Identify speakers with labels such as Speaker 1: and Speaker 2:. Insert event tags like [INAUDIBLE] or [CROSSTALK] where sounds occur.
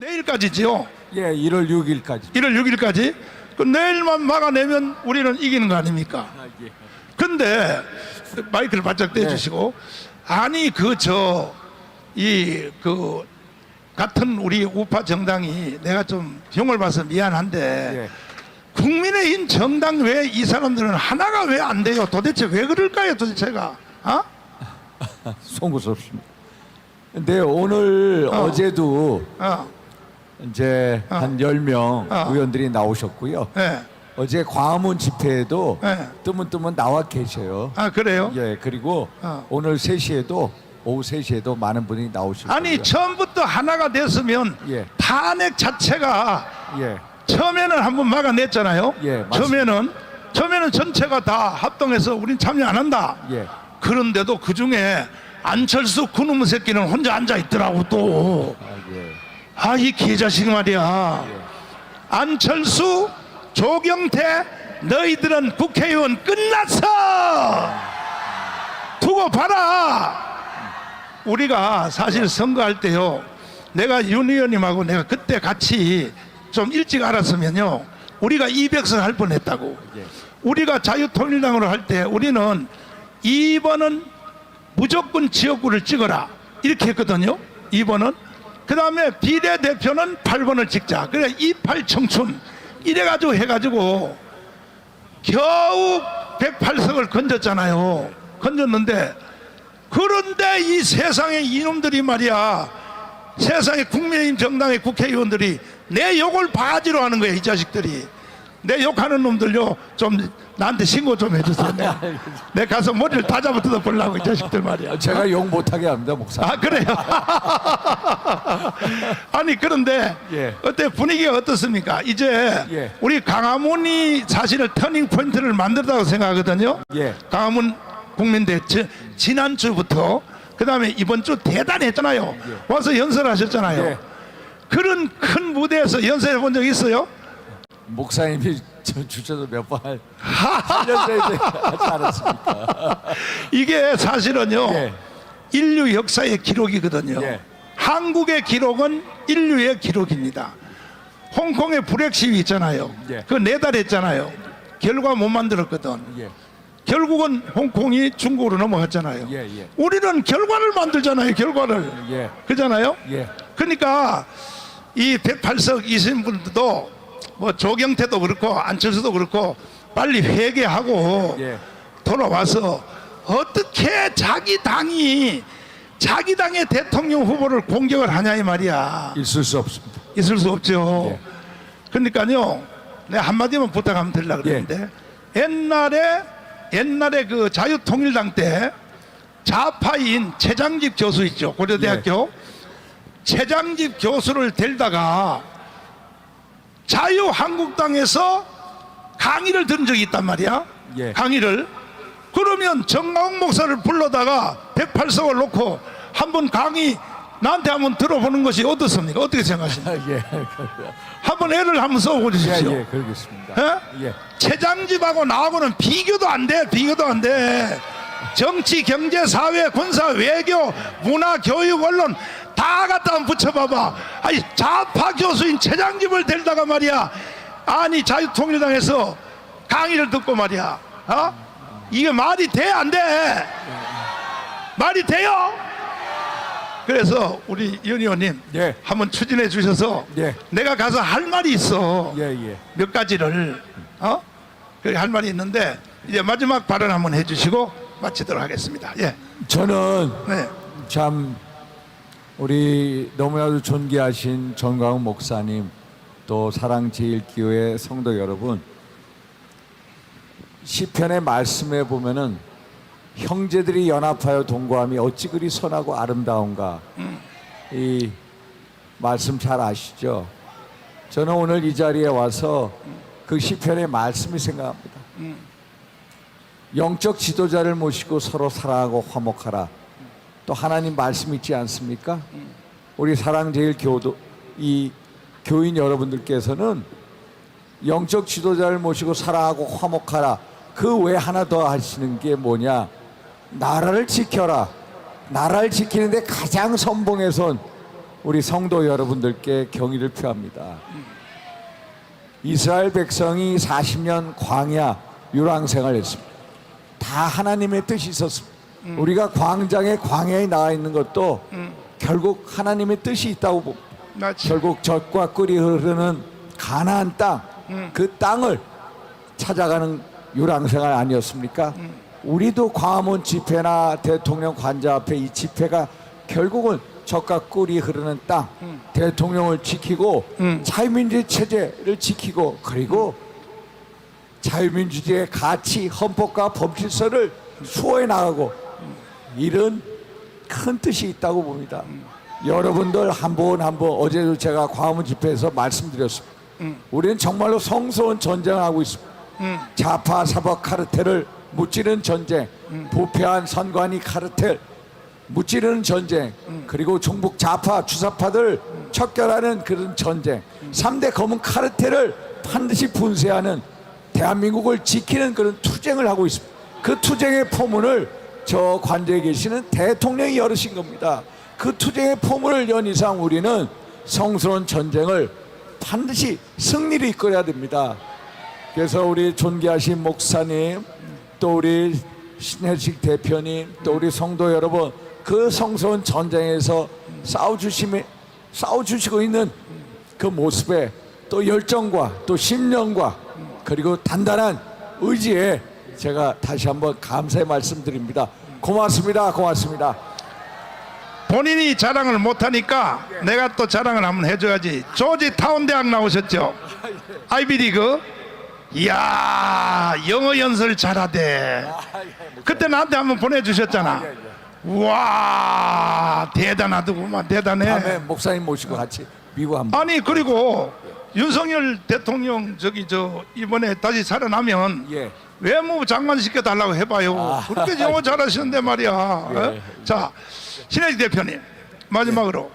Speaker 1: 내일까지지요.
Speaker 2: 예, 1월 6일까지.
Speaker 1: 1월 6일까지. 그 내일만 막아내면 우리는 이기는 거 아닙니까?
Speaker 2: 예.
Speaker 1: 근데 마이크를 바짝 떼주시고 아니 그 저 이 그 같은 우리 우파 정당이 내가 좀 병을 봐서 미안한데
Speaker 2: 예.
Speaker 1: 국민의힘 정당 왜이 사람들은 하나가 왜 안 돼요? 도대체 왜 그럴까요? 도대체가 어? [LAUGHS]
Speaker 2: 송구스럽습니다. 근데 오늘
Speaker 1: 어.
Speaker 2: 어. 제도
Speaker 1: 어.
Speaker 2: 이제
Speaker 1: 어.
Speaker 2: 한 10명
Speaker 1: 어.
Speaker 2: 의원들이 나오셨고요.
Speaker 1: 예.
Speaker 2: 어제 광화문 집회에도
Speaker 1: 예.
Speaker 2: 뜨문뜨문 나와 계셔요.
Speaker 1: 아 그래요?
Speaker 2: 예, 그리고
Speaker 1: 어.
Speaker 2: 오늘 3시에도 오후 3시에도 많은 분이 나오셨고요.
Speaker 1: 아니 처음부터 하나가 됐으면
Speaker 2: 예.
Speaker 1: 탄핵 자체가
Speaker 2: 예.
Speaker 1: 처음에는 한번 막아냈잖아요.
Speaker 2: 예, 맞습니다.
Speaker 1: 처음에는 처음에는 전체가 다 합동해서 우린 참여 안 한다.
Speaker 2: 예.
Speaker 1: 그런데도 그 중에 안철수 그놈의 새끼는 혼자 앉아 있더라고 또.
Speaker 2: 아, 예.
Speaker 1: 아 이 개자식 말이야. 안철수, 조경태, 너희들은 국회의원 끝났어. 두고 봐라. 우리가 사실 선거할 때요. 내가 윤 의원님하고 내가 그때 같이 좀 일찍 알았으면요. 우리가 200석 할 뻔했다고.
Speaker 2: 예.
Speaker 1: 우리가 자유통일당으로 할 때 우리는 2번은 무조건 지역구를 찍어라 이렇게 했거든요. 2번은 그 다음에 비례대표는 8번을 찍자. 그래 28 청춘 이래가지고 해가지고 겨우 108석을 건졌잖아요. 건졌는데 그런데 이 세상에 이놈들이 말이야 세상에 국민의힘 정당의 국회의원들이 내 욕을 바지로 하는 거야 이 자식들이 내 욕하는 놈들요 좀 나한테 신고 좀 해주세요 내, 내 가서 머리를 다 잡아 뜯어 보려고 이 자식들 말이야
Speaker 2: 제가 욕 못하게 합니다, 목사.
Speaker 1: 아 그래요 [LAUGHS] 아니 그런데
Speaker 2: 예.
Speaker 1: 어때 분위기가 어떻습니까 이제
Speaker 2: 예.
Speaker 1: 우리 강화문이 사실은 터닝 포인트를 만들었다고 생각하거든요
Speaker 2: 예.
Speaker 1: 강화문 국민대 지, 지난주부터 그 다음에 이번 주 대단했잖아요 와서 연설하셨잖아요
Speaker 2: 예.
Speaker 1: 그런 큰 무대에서 연설해 본 적 있어요?
Speaker 2: 목사님이 [LAUGHS] 저 주셔서 몇번 이제 하지 않았습니까? [LAUGHS]
Speaker 1: 이게 사실은요
Speaker 2: 예.
Speaker 1: 인류 역사의 기록이거든요
Speaker 2: 예.
Speaker 1: 한국의 기록은 인류의 기록입니다 홍콩의 불핵 시위 있잖아요
Speaker 2: 예.
Speaker 1: 그거 네달 했잖아요 결과 못 만들었거든
Speaker 2: 예.
Speaker 1: 결국은 홍콩이 중국으로 넘어갔잖아요
Speaker 2: 예, 예.
Speaker 1: 우리는 결과를 만들잖아요 결과를
Speaker 2: 예.
Speaker 1: 그잖아요
Speaker 2: 예.
Speaker 1: 그러니까 이 108석 이신 분들도 뭐 조경태도 그렇고 안철수도 그렇고 빨리 회개하고
Speaker 2: 예.
Speaker 1: 돌아와서 어떻게 자기 당이 자기 당의 대통령 후보를 공격을 하냐 이 말이야
Speaker 2: 있을 수 없습니다.
Speaker 1: 있을 수 없죠.
Speaker 2: 예.
Speaker 1: 그러니까요, 내가 한마디만 부탁하면 되려고 그랬는데 옛날에 옛날에 그 자유통일당 때 좌파인 최장집 교수 있죠 고려대학교 최장집 교수를 데리다가 자유한국당에서 강의를 들은 적이 있단 말이야.
Speaker 2: 예.
Speaker 1: 강의를 그러면 정가웅 목사를 불러다가 108석을 놓고 한 번 강의 나한테 한번 들어보는 것이 어떻습니까? 어떻게 생각하십니까?
Speaker 2: 아, [LAUGHS] 예.
Speaker 1: 한번 애를 한번
Speaker 2: 예,
Speaker 1: 써보십시오.
Speaker 2: 예, 그러겠습니다.
Speaker 1: 예?
Speaker 2: 예.
Speaker 1: 최장집하고 나하고는 비교도 안 돼, 비교도 안 돼. 정치, 경제, 사회, 군사, 외교, 문화, 교육, 언론 다 갖다 붙여봐봐. 아니 좌파 교수인 최장집을 데리다가 말이야. 아니 자유통일당에서 강의를 듣고 말이야. 어? 이게 말이 돼, 안 돼? 말이 돼요? 그래서 우리 윤 의원님
Speaker 2: 예.
Speaker 1: 한번 추진해 주셔서
Speaker 2: 예.
Speaker 1: 내가 가서 할 말이 있어.
Speaker 2: 예, 예.
Speaker 1: 몇 가지를 어? 그할 말이 있는데 이제 마지막 발언 한번 해주시고 마치도록 하겠습니다. 예,
Speaker 2: 저는
Speaker 1: 네,
Speaker 2: 참 우리 너무나도 존귀하신 정광훈 목사님 또 사랑제일교회 성도 여러분 시편의 말씀에 보면은 형제들이 연합하여 동거함이 어찌 그리 선하고 아름다운가 이 말씀 잘 아시죠? 저는 오늘 이 자리에 와서 그 시편의 말씀이 생각합니다. 영적 지도자를 모시고 서로 사랑하고 화목하라. 또 하나님 말씀 있지 않습니까? 우리 사랑제일 교도 이 교인 여러분들께서는 영적 지도자를 모시고 사랑하고 화목하라. 그 외 하나 더 하시는 게 뭐냐? 나라를 지켜라. 나라를 지키는데 가장 선봉에 선 우리 성도 여러분들께 경의를 표합니다. 이스라엘 백성이 40년 광야 유랑 생활했습니다. 다 하나님의 뜻이 있었습니다. 우리가 광장에 광야에 나와 있는 것도 결국 하나님의 뜻이 있다고 봅니다.
Speaker 1: 맞지.
Speaker 2: 결국 젖과 꿀이 흐르는 가나안 땅, 그 땅을 찾아가는 유랑생활 아니었습니까? 우리도 광화문 집회나 대통령 관저 앞에 이 집회가 결국은 젖과 꿀이 흐르는 땅, 대통령을 지키고
Speaker 1: 음.
Speaker 2: 자유민주주의 체제를 지키고 그리고 자유민주주의의 가치, 헌법과 법질서를 수호해 나가고 이런 큰 뜻이 있다고 봅니다. 여러분들 한 번 한 번 어제도 제가 광화문 집회에서 말씀드렸습니다. 우리는 정말로 성스러운 전쟁을 하고 있습니다. 좌파 사법 카르텔을 무찌르는 전쟁, 부패한 선관위 카르텔 무찌르는 전쟁, 그리고 종북 좌파 주사파들 척결하는 그런 전쟁, 삼대 검은 카르텔을 반드시 분쇄하는 대한민국을 지키는 그런 투쟁을 하고 있습니다. 그 투쟁의 포문을 저 관저에 계시는 대통령이 열으신 겁니다. 그 투쟁의 포문을 연 이상 우리는 성스러운 전쟁을 반드시 승리를 이끌어야 됩니다. 그래서 우리 존귀하신 목사님, 또 우리 신혜식 대표님, 또 우리 성도 여러분, 그 성스러운 전쟁에서 싸워주시며 싸워주시고 있는 그 모습에 또 열정과 또 신념과 그리고 단단한 의지에 제가 다시 한번 감사의 말씀드립니다. 고맙습니다. 고맙습니다.
Speaker 1: 본인이 자랑을 못하니까 내가 또 자랑을 한번 해줘야지. 조지 타운 대학 나오셨죠? 아이비리그. 이야 영어 연설 잘하대. 그때 나한테 한번 보내주셨잖아. 와 대단하더구만
Speaker 2: 다음에
Speaker 1: 대단해.
Speaker 2: 목사님 모시고 같이 미국 한번.
Speaker 1: 아니 그리고 윤석열 대통령 저기 저 이번에 다시 살아나면
Speaker 2: 예.
Speaker 1: 외무부 장관 시켜 달라고 해봐요.
Speaker 2: 아,
Speaker 1: 그렇게 영어 잘하시는데 말이야. 어? [LAUGHS] 자 신혜지 대표님 마지막으로